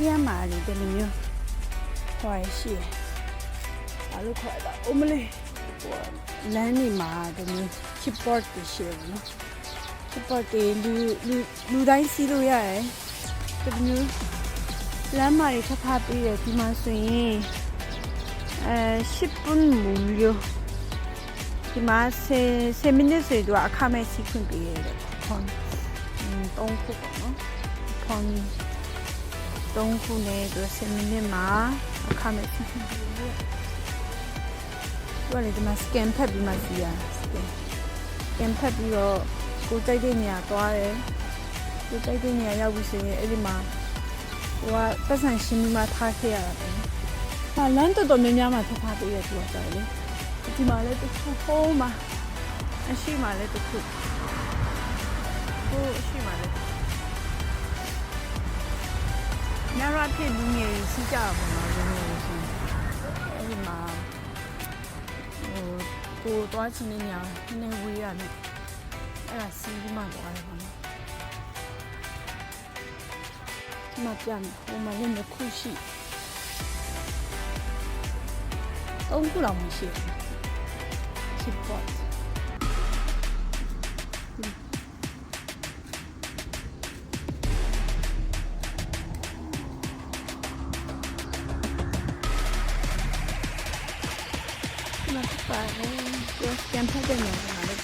ရီးယားမှာလည်းဒီလိုမျိုးဟောရှိတယ်။ဘာလို့ခေါ်တာအမလေးဟိုလမ်းနေမှာဒီမျိုး chipboard တွေရှိတယ်နော်။ chipboard တွေလူလူလူတိုင်းစီးလို့ရတယ်။ဒီမျိုးလမ်းမှာတွေထပ်ဖပေးတယ်ဒီမှာဆိုရင်အဲ10ပွန်းမူလို့ဒီမှာ10 10မိနစ်ဆိုတော့အခမဲ့စီးခွင့်ပေးရတယ်ပေါ့။ဟွန်းတုံးခုပေါ့နော်။ဖောင်း 3ခုနဲ့သူ10မိနစ်မှာအခမဲ့စီးခွင့်ပေးရတယ်သူကလေဒီမှာ scan ဖတ်ပြီးမှစီးရ scan scan ဖတ်ပြီးတော့ကိုကြိုက်တဲ့နေရာသွားတယ်ကိုကြိုက်တဲ့နေရာရောက်ပြီဆိုရင်အဲ့ဒီမှာဟိုကပတ်စံရှင်းပြီးမှထားခဲ့ရတာပဲ။ဟာလမ်းတော်တော်များများမှာထားထားပေးရသူကကြာလေ။ဒီမှာလည်းတစ်ခုဟိုးမှာအရှိမှာလည်းတစ်ခုဟိုးအရှိမှာလည်း ညရဖြစ်လူငယ်စီးကြပါမှာလူငယ်ဆိုအဲ့ဒီမှာဟိုကိုသွားချင်တဲ့နေရာနည်းနည်းဝေးရတယ်အဲ့ဒါစီးပြီးမှသွားတယ်ပေါ့နော်ဒီမှာပြန်ဟိုမှာလည်းတစ်ခုရှိသုံးခုလောက်မရှိဘူး support ပါတယ်ပြောပြန်ဖက်တဲ့နေရာမှာလည်း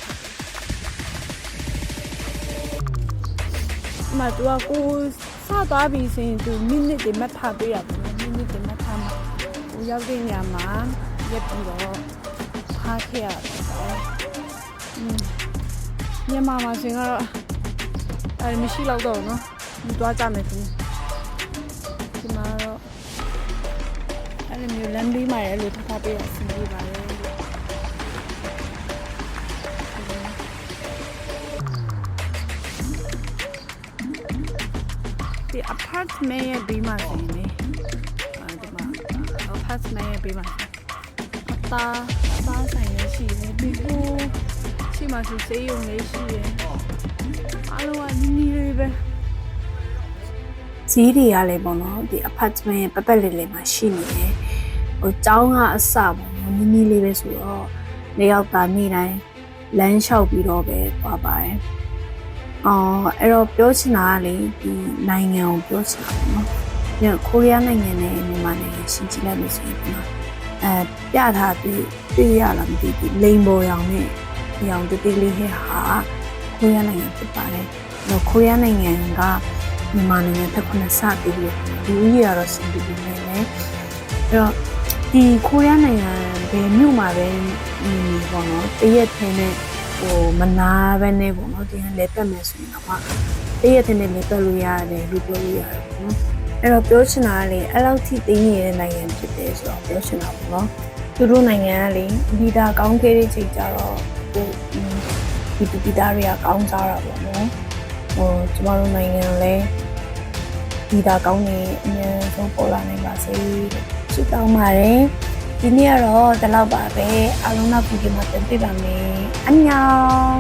မတူကကိုစသွားပြီဆိုရင်သူမိနစ်တွေမှတ်ထားပေးရပါမယ်မိနစ်တွေမှတ်ထားမှာဟိုရောက်တဲ့နေရာမှာရက်ပြီးတော့ထားခဲ့ရတယ်ပေါ့อืมမြန်မာမှာဆိုရင်ကတော့အဲမရှိတော့တော့เนาะဒီသွားကြမယ်သူဒီမှာတော့အဲ့လိုမျိုးလမ်းလေးမှာလည်းအဲ့လိုထားထားပေးရအဆင်ပြေပါတယ် ဒီ apartment ရဲ့ဘေးမှာဆိုရင်လေအဲဒီမှာ apartment ရဲ့ဘေးမှာအသားအသားဆိုင်လည်းရှိတယ်ပြီးတော့ရှိမှဆိုစေးရုံလေးရှိတယ်အားလုံးကနီးနီးလေးပဲဈေးတွေကလည်းပေါ့နော်ဒီ apartment ရဲ့ပတ်ပတ်လေးလေးမှာရှိနေတယ်ဟိုကျောင်းကအစပေါ့နော်နီးနီးလေးပဲဆိုတော့နေရောက်တာနေ့တိုင်းလမ်းလျှောက်ပြီးတော့ပဲသွားပါတယ် အော်အဲ့တော့ပြောချင်တာကလေဒီနိုင်ငံကိုပြောချင်တာပေါ့နော်ညကိုရီးယားနိုင်ငံနဲ့မြန်မာနိုင်ငံရှင်းကြည့်လိုက်လို့ဆိုရင်ဒီမှာအဲပြထားပြီးတွေ့ရလားမသိဘူးလိန်ပေါ်ရောင်နဲ့ဒီအောင်တေးသေးလေးဟဲ့ဟာကိုရီးယားနိုင်ငံဖြစ်ပါတယ်အဲ့တော့ကိုရီးယားနိုင်ငံကမြန်မာနိုင်ငံတစ်ခုနဲ့စပြီးလို့ဒီဦးရတော့စင်ပြီးနေတယ်အဲ့တော့ဒီကိုရီးယားနိုင်ငံဘယ်မြို့မှာပဲနေနေပေါ့နော်တရက်ထင်းနဲ့ ဟိုမနာပဲနဲ့ပေါ့နော်ဒီကလဲပတ်မယ်ဆိုရင်တော့တရက်ထင်းနဲ့လဲပတ်လို့ရတယ်လို့ပြောလို့ရတယ်ပေါ့နော်အဲ့တော့ပြောချင်တာကလေအဲ့လောက်ထိတင်းနေတဲ့နိုင်ငံဖြစ်တယ်ဆိုတော့ပြောချင်တာပေါ့နော်သူတို့နိုင်ငံကလေဒီတာကောင်းခဲ့တဲ့ချိန်ကြတော့ဟိုဒီပီတာတွေကကောင်းစားတာပေါ့နော်ဟိုကျမတို့နိုင်ငံလည်းဒီတာကောင်းနေအများဆုံးပေါ်လာနိုင်ပါစေလို့ဆုတောင်းပါတယ် ဒီနေ့ကတော့ဒီလောက်ပါပဲအားလုံးနောက်ဗီဒီယိုမှာပြန်တွေ့ပါမယ်အန်ညောင်